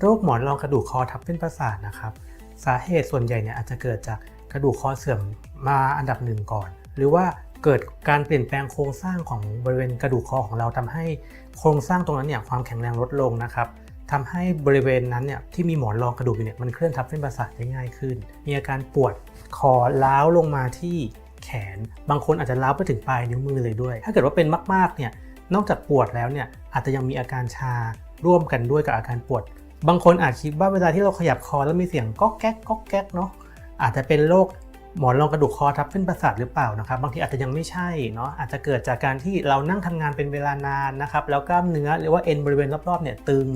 โรคหมอนรองกระดูกคอทับเส้นประสาทนะครับ สาเหตุส่วนใหญ่เนี่ยอาจจะเกิดจากกระดูกคอเสื่อมมาอันดับหนึ่งก่อน หรือว่าเกิดการเปลี่ยนแปลงโครงสร้างของบริเวณกระดูกคอของเราทำให้โครงสร้างตรงนั้นเนี่ยความแข็งแรงลดลงนะครับทำให้บริเวณนั้นเนี่ยที่มีหมอนรองกระดูกอยู่เนี่ยมันเคลื่อนทับเส้นประสาทได้ง่ายขึ้น มีอาการปวดคอล้าวลงมาที่แขน บางคนอาจจะล้าวไปถึงปลายนิ้วมือเลยด้วย ถ้าเกิดว่าเป็นมากๆเนี่ยนอกจากปวดแล้วเนี่ยอาจจะยังมีอาการชาร่วมกันด้วยกับอาการปวด บางคนอาจคิดว่าเวลาที่เราขยับคอแล้วมีเสียงก๊อกแก๊กก๊อกแก๊กเนาะอาจจะเป็นโรคหมอนรองกระดูกคอทับเส้นประสาทหรือเปล่านะครับ บางทีอาจจะยังไม่ใช่เนาะอาจจะเกิดจากการที่เรานั่งทำงานเป็นเวลานานนะครับแล้วกล้ามเนื้อหรือว่าเอ็นบริเวณรอบๆเนี่ยตึง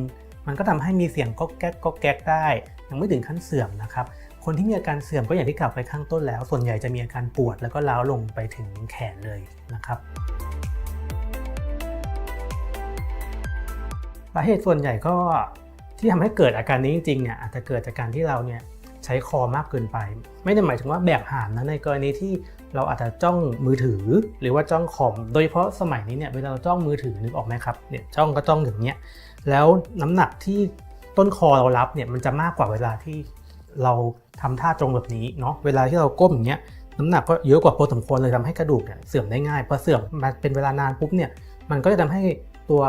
มันก็ทำให้มีเสียงก๊อกแก๊กก๊อกแก๊กได้ ยังไม่ถึงขั้นเสื่อมนะครับคนที่มีอาการเสื่อมก็อย่างที่กล่าวไปข้างต้นแล้ว ส่วนใหญ่จะมีอาการปวดแล้วก็ล้าวลงไปถึงแขนเลยนะครับสาเหตุส่วนใหญ่ก็ ที่ทำให้เกิดอาการนี้จริงๆเนี่ยอาจจะเกิดจากการที่เราเนี่ยใช้คอมากเกินไป ไม่ได้หมายถึงว่าแบกหามนะในกรณีที่เราอาจจะจ้องมือถือ หรือว่าจ้องคอม โดยเฉพาะสมัยนี้เนี่ยเวลาเราจ้องมือถือนึกออกไหมครับเนี่ยจ้องก็จ้องอย่างเงี้ยแล้วน้ำหนักที่ต้นคอเรารับเนี่ยมันจะมากกว่าเวลาที่เราทำท่าตรงแบบนี้เนาะเวลาที่เราก้มอย่างเงี้ยน้ำหนักก็เยอะกว่าพอสมควรเลยทำให้กระดูกเนี่ยเสื่อมได้ง่ายพอเสื่อมมาเป็นเวลานานปุ๊บเนี่ยมันก็จะทำให้ตัว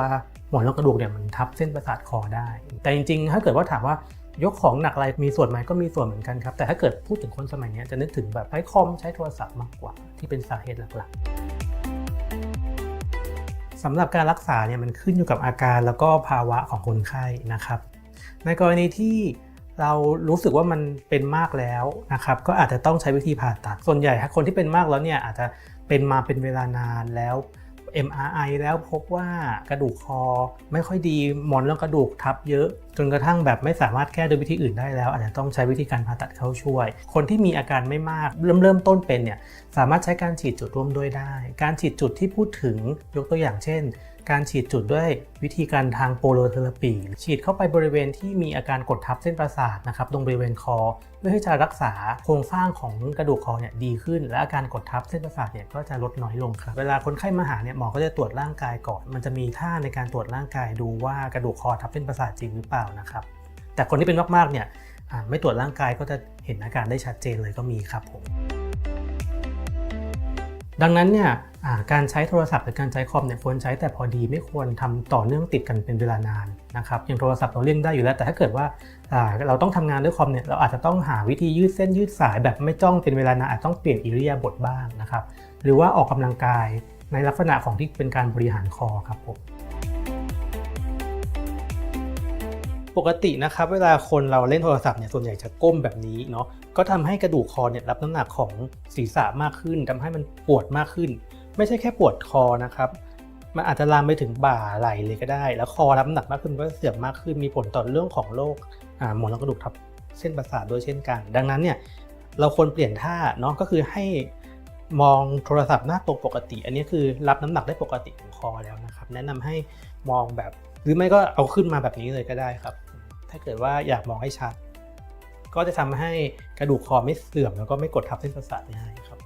หมอนรองกระดูกเนี่ยมันทับเส้นประสาทคอได้ แต่จริงๆ ถ้าเกิดว่าถามว่ายกของหนักอะไรมีส่วนไหมก็มีส่วนเหมือนกันครับ แต่ถ้าเกิดพูดถึงคนสมัยนี้จะนึกถึงแบบใช้คอมใช้โทรศัพท์มากกว่า ที่เป็นสาเหตุหลักๆสำหรับการรักษาเนี่ยมันขึ้นอยู่กับอาการแล้วก็ภาวะของคนไข้นะครับ ในกรณีที่เรารู้สึกว่ามันเป็นมากแล้วนะครับ ก็อาจจะต้องใช้วิธีผ่าตัด ส่วนใหญ่ถ้าคนที่เป็นมากแล้วเนี่ยอาจจะเป็นมาเป็นเวลานานแล้ว MRI แล้วพบว่ากระดูกคอไม่ค่อยดีหมอนรองกระดูกทับเยอะ จนกระทั่งแบบไม่สามารถแก้ด้วยวิธีอื่นได้แล้ว อาจจะต้องใช้วิธีการผ่าตัดเข้าช่วย คนที่มีอาการไม่มากเริ่มเริ่มต้นเป็นเนี่ยสามารถใช้การฉีดจุดร่วมด้วยได้ การฉีดจุดที่พูดถึงยกตัวอย่างเช่น การฉีดจุดด้วยวิธีการทางโปโลเทอราปี ฉีดเข้าไปบริเวณที่มีอาการกดทับเส้นประสาทนะครับตรงบริเวณคอ เพื่อที่จะรักษาโครงสร้างของกระดูกคอเนี่ยดีขึ้น และอาการกดทับเส้นประสาทเนี่ยก็จะลดน้อยลงครับเวลาคนไข้มาหาเนี่ยหมอก็จะตรวจร่างกายก่อน มันจะมีท่าในการตรวจร่างกายดูว่ากระดูกคอทับเส้นประสาทจริงหรือเปล่านะครับแต่คนที่เป็นมากๆเนี่ยไม่ตรวจร่างกายก็จะเห็นอาการได้ชัดเจนเลยก็มีครับผม ดังนั้นเนี่ยการใช้โทรศัพท์หรือการใช้คอมเนี่ยควรใช้แต่พอดีไม่ควรทำต่อเนื่องติดกันเป็นเวลานานนะครับอย่างโทรศัพท์เราเลี่ยงได้อยู่แล้ว แต่ถ้าเกิดว่าเราต้องทำงานด้วยคอมเนี่ยเราอาจจะต้องหาวิธียืดเส้นยืดสายแบบไม่จ้องเป็นเวลานานอาจต้องเปลี่ยนอิริยาบถบ้างนะครับหรือว่าออกกำลังกายในลักษณะของที่เป็นการบริหารคอครับผม ปกตินะครับเวลาคนเราเล่นโทรศัพท์เนี่ยส่วนใหญ่จะก้มแบบนี้เนาะก็ทำให้กระดูกคอเนี่ยรับน้ำหนักของศีรษะมากขึ้นทำให้มันปวดมากขึ้น ไม่ใช่แค่ปวดคอนะครับมันอาจจะลามไปถึงบ่าไหล่เลยก็ได้ แล้วคอรับน้ำหนักมากขึ้นก็เสื่อมมากขึ้น มีผลต่อเรื่องของโรคอ่าหมอนรองกระดูกทับเส้นประสาทด้วยเช่นกัน ดังนั้นเนี่ยเราควรเปลี่ยนท่าเนาะก็คือให้มองโทรศัพท์หน้าตรงปกติ อันนี้คือรับน้ำหนักได้ปกติของคอแล้วนะครับ แนะนำให้มองแบบ หรือไม่ก็เอาขึ้นมาแบบนี้เลยก็ได้ครับ ถ้าเกิดว่าอยากมองให้ชัด ก็จะทำให้กระดูกคอไม่เสื่อมแล้วก็ไม่กดทับเส้นประสาทง่ายครับ